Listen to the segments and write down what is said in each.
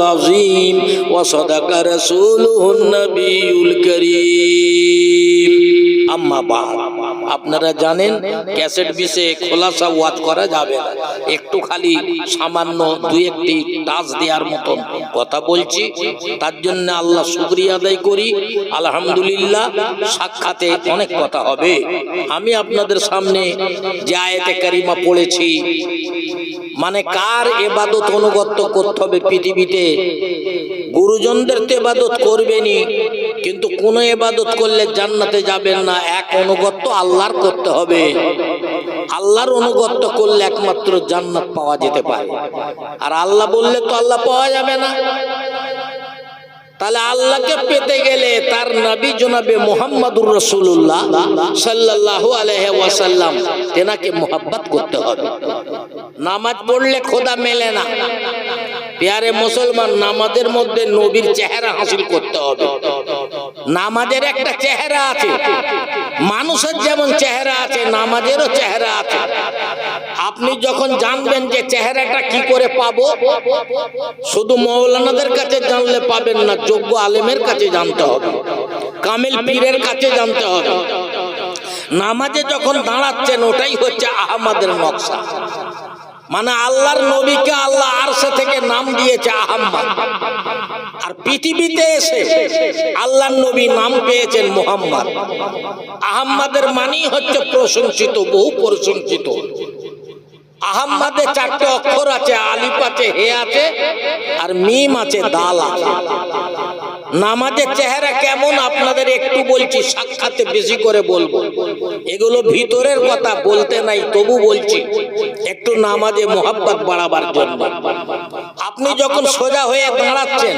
العظيم وصدق رسوله النبي الكريم আম্মা বাদ আপনারা জানেন ক্যাসেট বিষে খোলাসা ওয়াজ করা যাবে না একটু খালি সামান্য দুই একটি টাচ দেওয়ার মতন কথা বলছি তার জন্য আল্লাহ শুক্রিয়া আদায় করি আলহামদুলিল্লাহ সাক্ষাতে অনেক কথা হবে আমি আপনাদের সামনে যে আয়াতে কারিমা পড়েছি মানে কার এবাদত অনুগত্য করতে হবে পৃথিবীতে? গুরুজনদের তো এবাদত করবেনি কিন্তু কোন এবাদত করলে জান্নাতে যাবেন না। এক অনুগত্য আল্লাহর করতে হবে। আল্লাহর অনুগত্য করলে একমাত্র জান্নাত পাওয়া যেতে পারে। আর আল্লাহ বললে তো আল্লাহ পাওয়া যাবে না। তাহলে আল্লাহকে পেতে গেলে তার নবী জনাবে মোহাম্মদুর রসুল্লাহ সাল্লাহ আলহ ওয়াসাল্লাম। তেনাকে মোহাব্বত করতে হবে। নামাজ পড়লে খোদা মেলে না। পেয়ারে মুসলমান, নামাজের মধ্যে নবীর চেহারা হাসিল করতে হবে। নামাজের একটা চেহারা আছে। মানুষের যেমন চেহারা আছে, নামাজেরও চেহারা আছে। আপনি যখন জানবেন যে চেহারাটা কি করে পাবো, শুধু মৌলানাদের কাছে জানলে পাবেন না, যোগ্য আলেমের কাছে জানতে হবে, কামিল পীরের কাছে জানতে হবে। নামাজে যখন দাঁড়াচ্ছেন, ওটাই হচ্ছে আহমদের নকশা। মানে আল্লাহর নবীকে আল্লাহ আরশে থেকে নাম দিয়েছে আহম্মদ। আর পৃথিবীতে এসে আল্লাহর নবী নাম পেয়েছেন মোহাম্মদ। আহম্মদের মানি হচ্ছে প্রশংসিত, বহু প্রশংসিত। আহম্মদে চারটে অক্ষর আছে, আলিফ আছে, হে আছে, আর মিম আছে, দাল আছে। নামাজের চেহারা কেমন আপনাদের একটু বলছি, সাক্ষাতে বেশি করে বলব। এগুলো ভিতরের কথা বলতে নাই, তবু বলছি, একটু নামাজে মোহাব্বত বাড়াবার জন্য। আপনি যখন সোজা হয়ে দাঁড়াচ্ছেন,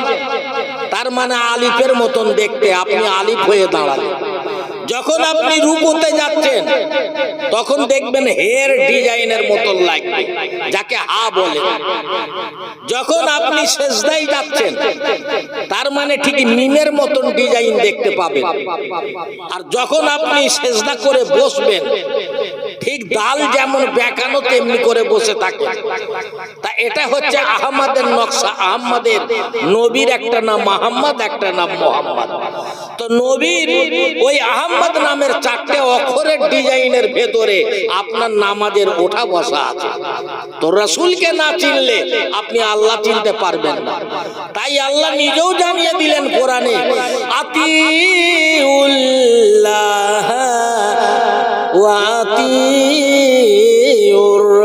তার মানে আলিফের মতন দেখতে, আপনি আলিফ হয়ে দাঁড়ালেন। যখন আপনি রুকুতে যাচ্ছেন, তখন দেখবেন হেয়ার ডিজাইনের মতন লাগবে, যাকে হা বলে। যখন আপনি সেজদাই যাচ্ছেন, তার মানে ঠিক মিমের মতন ডিজাইন দেখতে পাবেন। আর যখন আপনি সেজদা করে বসবেন, ঠিক ডাল যেমন বেকানো, তেমনি করে বসে থাকে তা এটা হচ্ছে আহমদের নকশা, আহমদের নবীর একটা নাম আহম্মদ একটা নাম, মোহাম্মদ। তো নবীর ওই আহম্মদ নামের চারটে অক্ষরের ডিজাইনের ভেতরে আপনার নামাজের ওঠা বসা আছে। তো রসুলকে না চিনলে আপনি আল্লাহ চিনতে পারবেন না। তাই আল্লাহ নিজেও জানিয়ে দিলেন কোরআনে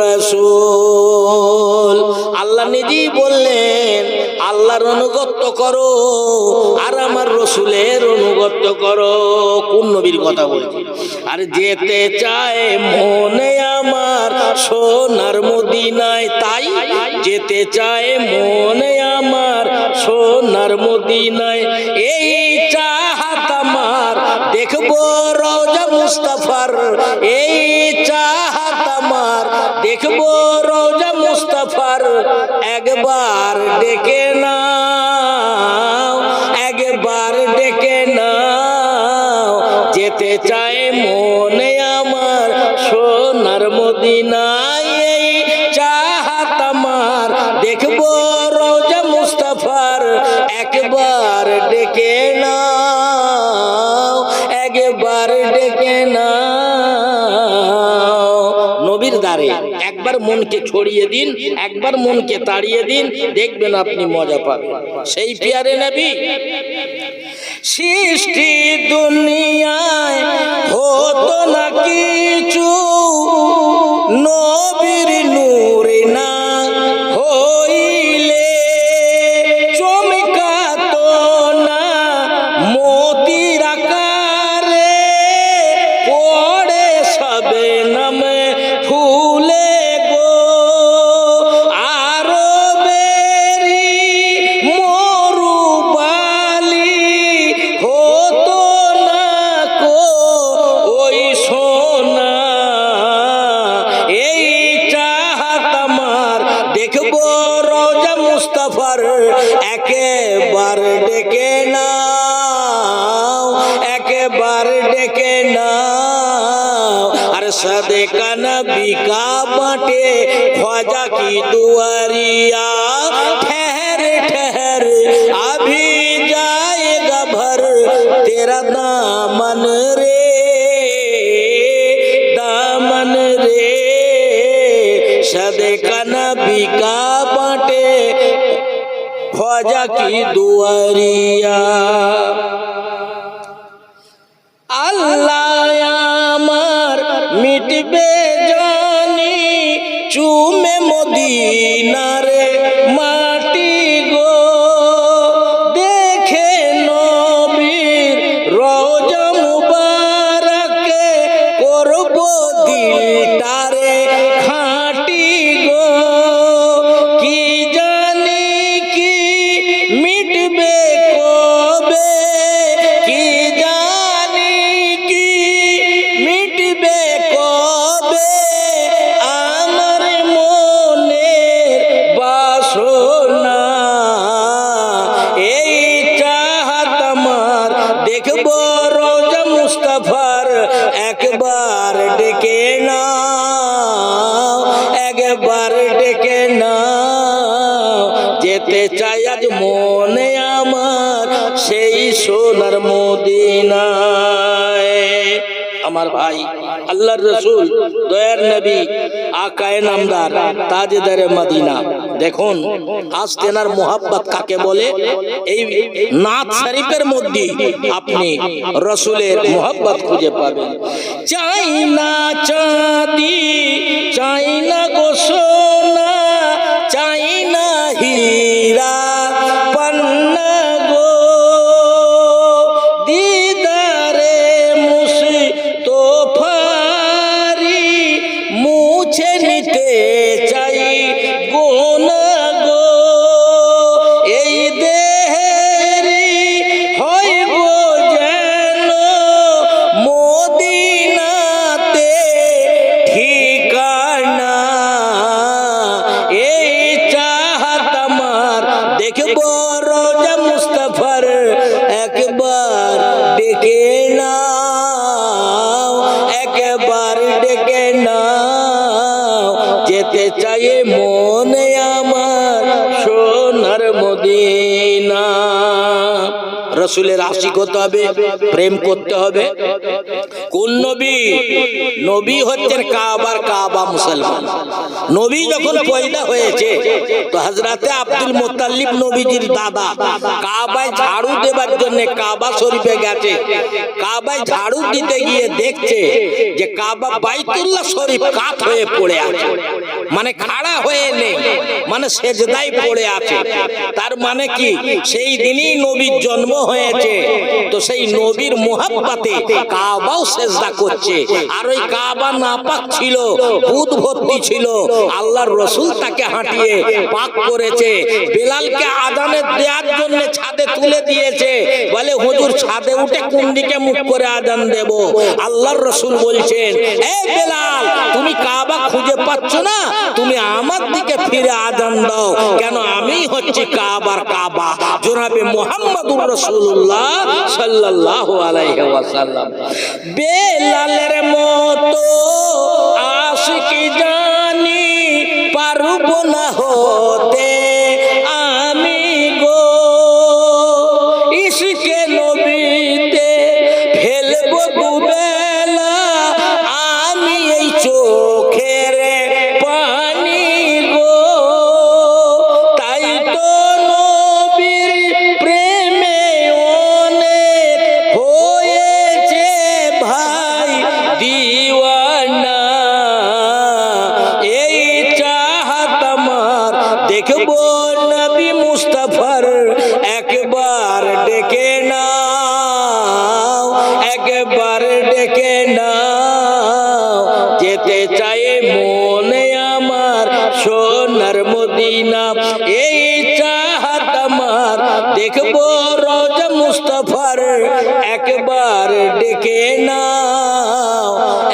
রাসূল। আল্লাহ নিজেই বললেন, আল্লাহর অনুগত্য করো, আর আমার রসুলের অনুগত্য করো। কোন নবীর কথা বলছি? আর যেতে চায় মনে আমার সোনার মদিনায়, তাই যেতে চায় মনে আমার সোনার মদিনায়। এই চাহাত আমার, দেখব রওজা মুস্তাফার। এই চাহাত আমার, দেখব রওজা মুস্তাফার। একবার ডেকে নাও। দ্বারে একবার মনকে ছড়িয়ে দিন, একবার মনকে তাড়িয়ে দিন, দেখবেন আপনি মজা পাবেন। সেই পিয়ারে নেবি, সৃষ্টি দুনিয়ায় হতো না কিছু, নবীর নূরে না একবার ডেকে নাও একবার ডেকে নাও আর সদে কানবি কা বাটে ख्वाजा की दुआरिया ठहर ठहर अभी जाएगा भर तेरा दामन रे दामन ख्वाजा की दुआरिया ডেকে নাও যেতে চাই আজ মনে আমার সেই সোনার মদিনায়। আমার ভাই, আল্লাহর রসুল, দয়ার নবী, আকায় নামদার, তাজেদারে মদিনা। দেখুন, আজ তেনার মোহাব্বত কাকে বলে? এই নাথ শরীফের মধ্যে আপনি রসুলের মোহাব্বত খুঁজে পাবেন। চাই না চাঁদি, চাই না রসুলের আশিক হতে হবে প্রেম করতে হবে। কোন নবী? নবী হচ্ছেন কাবার কাবা মুসলমান। নবী যখন পয়দা হয়েছে, তো হজরতে আব্দুল মোতাল্লিব নবীজির দাদা কাবায় ঝাড়ু দেবার জন্য কাবা শরীফে গেছে। কাবায় ঝাড়ু দিতে গিয়ে দেখছে যে কাবা বাইতুল্লাহ শরীফ কাত হয়ে পড়ে আছে। মানে খাড়া হয়ে নেই মানে সেজদাই পড়ে আছে। তার মানে কি? সেই দিনই নবীর জন্ম হয়েছে, তো সেই নবীর মোহাব্বাতে কাবাও সেজদা করছে। আর ওই কাবা নাপাক ছিল বুধ ভর্তি ছিল। আল্লাহর রসুল তাকে হাঁটিয়ে পাক করেছে। বেলালকে আদানে দেওয়ার জন্য ছাদে তুলে দিয়েছে। বলে হুজুর ছাদে উঠে কোন দিকে মুখ করে আদান দেব। আল্লাহর রসুল বলছেন এ বেলাল তুমি কাবা খুঁজে পাচ্ছ না? তুমি আমার দিকে ফিরে আদান দাও। কেন আমি হচ্ছি কাবার কাবা? জোনাবে মোহাম্মদুর রসুল্লাহ সাল্লাল্লাহু আলাইহি ওয়াসাল্লাম। বেলালের মতো। আশিকি জানি পারব না হতে। মদিনা এই চাহাত আমার দেখব রোজ মুস্তফার। একবার ডেকে নাও,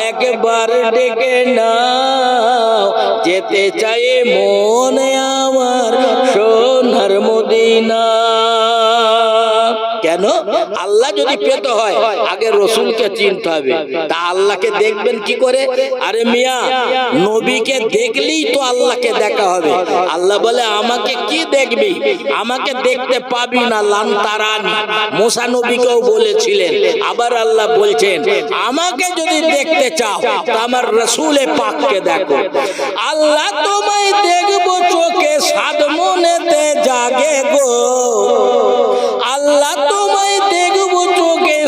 একবার ডেকে নাও। যেতে চাই মনে আমার সোনার মদিনা। কেন? আল্লাহ যদি পেতে হয়, আগে রসুলকে চিনতে হবে। তা আল্লাহকে দেখবেন কি করে? আরে মিয়া, নবীকে দেখলেই তো আল্লাহকে দেখা হবে। আল্লাহ বলে, আমাকে কি দেখবি? আমাকে দেখতে পাবি না লান তারানি মোসা নবীকেও বলেছিলেন। আবার আল্লাহ বলছেন, আমাকে যদি দেখতে চাও, তা আমার রসুলে পাককে দেখো। আল্লাহ তোমায় দেখব, চোখে সাদ মনেতে জাগে গো। আল্লাহ চোখে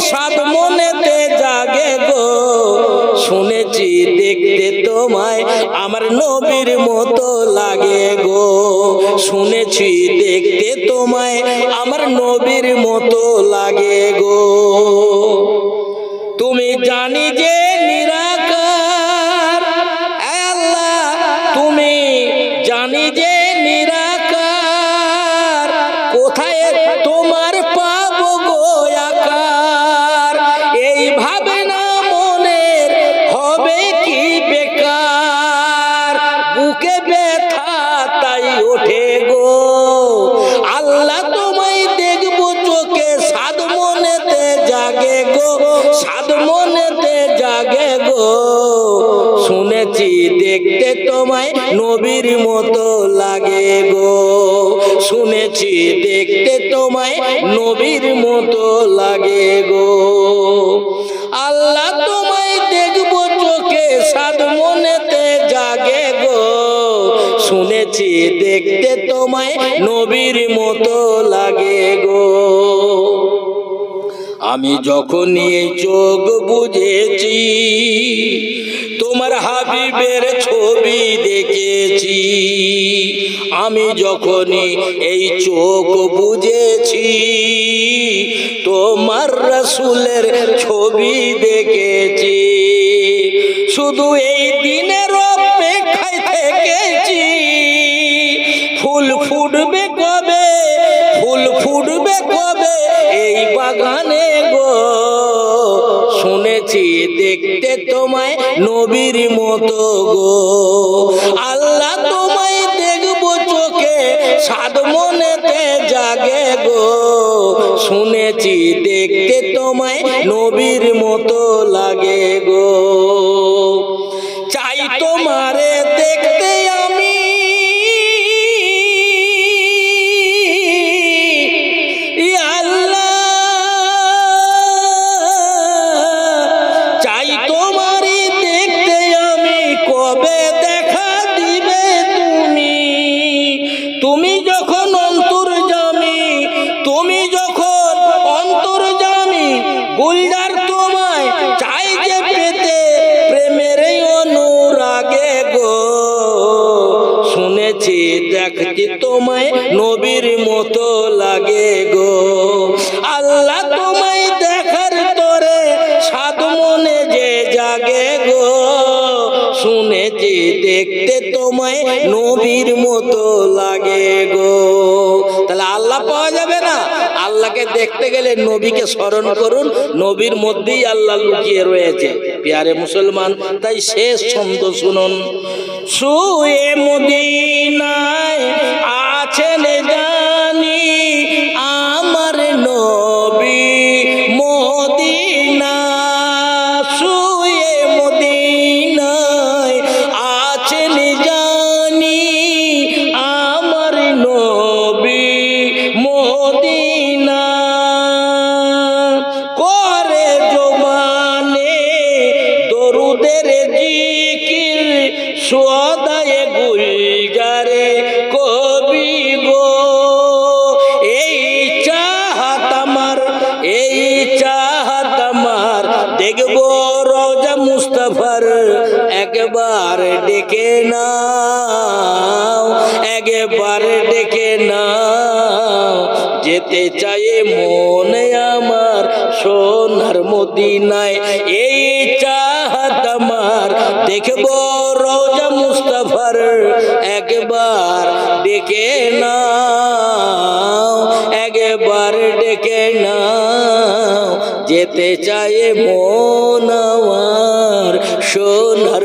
সাদ মনেতে জাগে গো। শুনেছি দেখতে তোমায় আমার নবীর মতো লাগে গো। শুনেছি দেখতে তোমায় আমার নবীর মতো লাগে গো। তুমি জানি যে ওঠে গো, আল্লাহ তোমায় দেখব চোখে সাদ মনেতে জাগে গো সাদ মনেতে জাগে গো। শুনেছি দেখতে তোমায় নবীর মতো লাগে গো। শুনেছি দেখতে তোমায় নবীর মতো লাগে গো। শুনেছি, দেখতে তোমায় নবীর মতো লাগে গো। আমি যখন এই চোখ বুঝেছি, তোমার হাবিবের ছবি দেখেছি। আমি যখনই এই চোখ বুঝেছি, তোমার রসুলের ছবি দেখেছি। শুধু এই দিনের এই বাগানে গো, শুনেছি দেখতে তোমায় নবীর মতো গো। আল্লাহ তোমায় দেখব চোখে সাদ মনেতে জাগে গো। শুনেছি দেখতে তোমায় নবীর মতো লাগে গো। চাই তোমারে দেখতে দেখছি তোমায় নবীর মতো লাগে গো? আল্লাহ তোমায় দেখার তোরে সাদ মনে যে জাগে গো। শুনেছি দেখতে তোমায় নবীর মতো লাগে গো। তাহলে আল্লাহ পাওয়া যাবে না? আল্লাহকে দেখতে গেলে নবীকে স্মরণ করুন, নবীর মধ্যেই আল্লাহ লুকিয়ে রয়েছে। পিয়ারে মুসলমান, তাই শেষ ছন্দ শুনুন। শুয়ে মদিনায় ডেকে নাও, একবার ডেকে নাও। যেতে চাই মনে আমার সোনার মদিনায়, এই চাহাত আমার। দেখব রোজা মুস্তফার একবার ডেকে নাও, একবার ডেকে নাও। যেতে চাই মন আমার সোনার